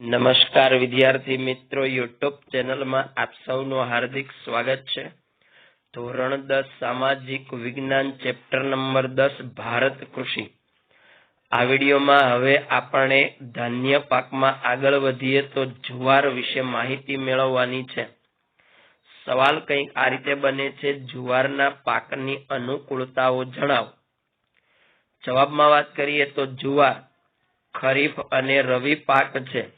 નમસ્કાર વિદ્યાર્થી મિત્રો, યુટ્યુબ ચેનલમાં આપ સૌનું હાર્દિક સ્વાગત છે. ધોરણ દસ, સામાજિક વિજ્ઞાન, ચેપ્ટર નંબર દસ, ભારત કૃષિ. આ વિડીયોમાં હવે આપણે ધાન્ય પાકમાં આગળ વધીએ તો જુવાર વિશે માહિતી મેળવવાની છે. સવાલ કંઈક આ રીતે બને છે, જુવારના પાકની અનુકૂળતાઓ જણાવો. જવાબમાં વાત કરીએ તો જુવાર, ખરીફ અને રવિ પાક છે.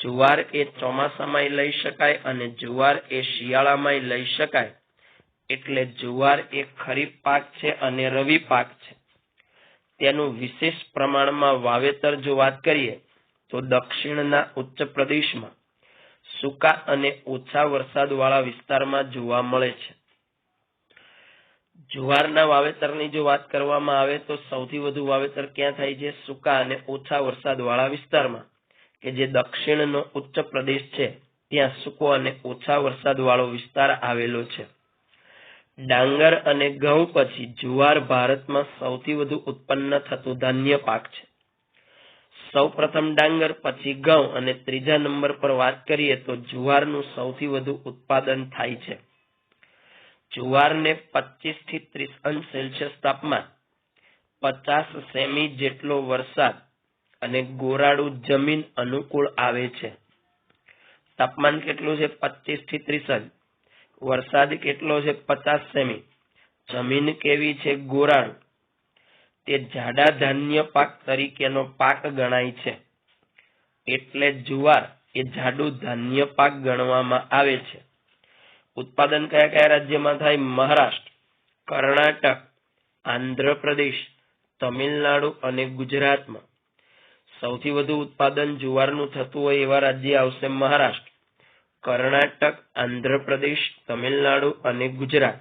જુવાર એ ચોમાસામાં લઈ શકાય અને જુવાર એ શિયાળામાં લઈ શકાય. એટલે જુવાર એ ખરીફ પાક છે અને રવિ પાક છે. તેનું વિશેષ પ્રમાણમાં વાવેતર જો વાત કરીએ, તો દક્ષિણના ઉચ્ચ પ્રદેશમાં સૂકા અને ઓછા વરસાદવાળા વિસ્તારમાં જોવા મળે છે. જુવારના વાવેતરની જો વાત કરવામાં આવે, તો સૌથી વધુ વાવેતર ક્યાં થાય છે? સૂકા અને ઓછા વરસાદવાળા વિસ્તારમાં. કે જે દક્ષિણનો ઉચ્ચ પ્રદેશ છે, ત્યાં સૂકો અને ઓછા વરસાદવાળો વિસ્તાર આવેલો છે. ડાંગર અને ઘઉં પછી જુવાર ભારતમાં સૌથી વધુ ઉત્પન્ન થતું ધાન્ય પાક છે. સૌ પ્રથમ ડાંગર, પછી ઘઉં અને ત્રીજા નંબર પર વાત કરીએ તો જુવારનું સૌથી વધુ ઉત્પાદન થાય છે. જુવારને પચીસથી ત્રીસ અંશ સેલ્સિયસ તાપમાન, પચાસ સેમી જેટલો વરસાદ અને ગોરાડુ જમીન અનુકૂળ આવે છે. તાપમાન કેટલું છે? પચીસથી ત્રીસ વરસાદ કેટલો છે? પચાસ સેમી. જમીન કેવી છે? ગોરાળ તે જાડા ધાન્ય પાક તરીકેનો પાક ગણાય છે. એટલે જુવાર એ જાડું ધાન્ય પાક ગણવામાં આવે છે. ઉત્પાદન કયા કયા રાજ્યમાં થાય? મહારાષ્ટ્ર, કર્ણાટક, આંધ્રપ્રદેશ, તમિલનાડુ અને ગુજરાતમાં. સૌથી વધુ ઉત્પાદન જુવારનું થતું હોય એવા રાજ્ય આવશે મહારાષ્ટ્ર, કર્ણાટક, આંધ્રપ્રદેશ, તમિલનાડુ અને ગુજરાત.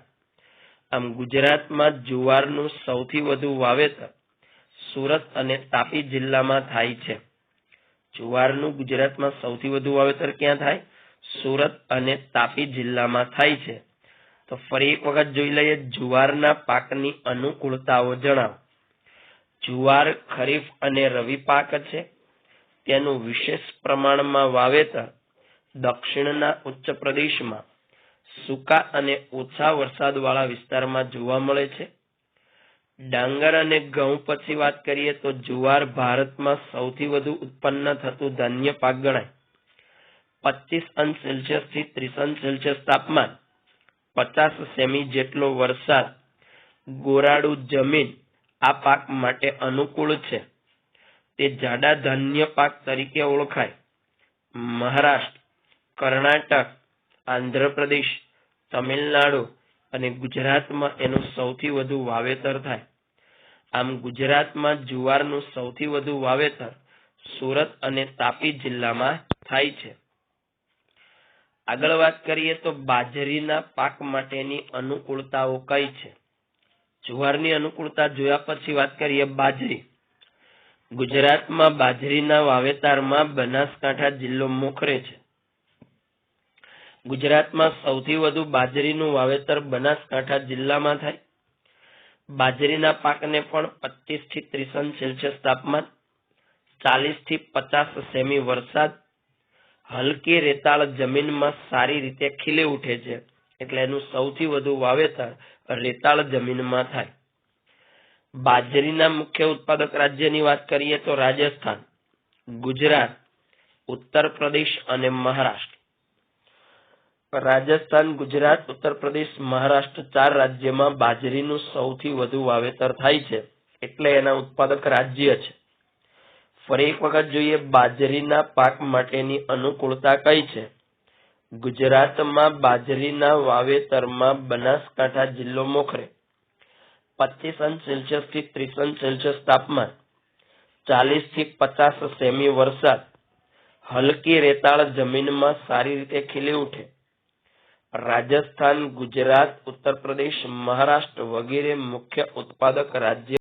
આમ ગુજરાતમાં જુવારનું સૌથી વધુ વાવેતર સુરત અને તાપી જિલ્લામાં થાય છે. જુવારનું ગુજરાતમાં સૌથી વધુ વાવેતર ક્યાં થાય? સુરત અને તાપી જિલ્લામાં થાય છે. તો ફરી એક વખત જોઈ લઈએ જુવારના પાકની અનુકૂળતાઓ જણાવો. જુવાર, ખરીફ અને રવિ પાક છે. તેનું વિશેષ પ્રમાણમાં વાવેતર દક્ષિણના ઉચ્ચ પ્રદેશમાં સૂકા અને ઓછા વરસાદવાળા વિસ્તારમાં જોવા મળે છે. ડાંગર અને ઘઉં પછી વાત કરીએ તો જુવાર ભારતમાં સૌથી વધુ ઉત્પન્ન થતું ધાન્ય પાક ગણાય. પચીસ અંશ સેલ્સિયસથી ત્રીસ અંશ સેલ્સિયસ તાપમાન, પચાસ સેમી જેટલો વરસાદ ગોરાડું જમીન આ પાક માટે અનુકૂળ છે. તે જાડા ધાન્ય પાક તરીકે ઓળખાય. મહારાષ્ટ્ર, કર્ણાટક, આંધ્રપ્રદેશ, તમિલનાડુ અને ગુજરાતમાં એનું સૌથી વધુ વાવેતર થાય. આમ ગુજરાતમાં જુવારનું સૌથી વધુ વાવેતર સુરત અને તાપી જિલ્લામાં થાય છે. આગળ વાત કરીએ તો બાજરીના પાક માટેની અનુકૂળતાઓ કઈ છે? જુવારની અનુકૂળતા જોયા પછી વાત કરીએ બાજરી. ગુજરાતમાં બાજરીના વાવેતરમાં બનાસકાંઠા જિલ્લો મોખરે છે. ગુજરાતમાં સૌથી વધુ બાજરીનું વાવેતર બનાસકાંઠા જિલ્લામાં થાય. બાજરીના પાકને પણ પચીસથી ત્રીસ સેલ્સિયસ તાપમાન, ચાલીસથી પચાસ સેમી વરસાદ, હલકી રેતાળ જમીનમાં સારી રીતે ખીલી ઉઠે છે. એટલે એનું સૌથી વધુ વાવેતર રેતાળ જમીનમાં થાય. બાજરીના મુખ્ય ઉત્પાદક રાજ્યની વાત કરીએ તો રાજસ્થાન, ગુજરાત ઉત્તર પ્રદેશ અને મહારાષ્ટ્ર. રાજસ્થાન, ગુજરાત ઉત્તર પ્રદેશ મહારાષ્ટ્ર ચાર રાજ્યમાં બાજરીનું સૌથી વધુ વાવેતર થાય છે એટલે એના ઉત્પાદક રાજ્ય છે. ફરી એક વખત જોઈએ બાજરીના પાક માટેની અનુકૂળતા કઈ છે? ગુજરાતમાં બાજરીના વાવેતરમાં બનાસકાંઠા જિલ્લો મોખરે પચીસ અંશ સેલ્સિયસથી ત્રીસ અંશ સેલ્સિયસ તાપમાન ચાલીસથી પચાસ સેમી વરસાદ, હલકી રેતાળ જમીનમાં સારી રીતે ખીલી ઉઠે. રાજસ્થાન, ગુજરાત ઉત્તર પ્રદેશ મહારાષ્ટ્ર વગેરે મુખ્ય ઉત્પાદક રાજ્ય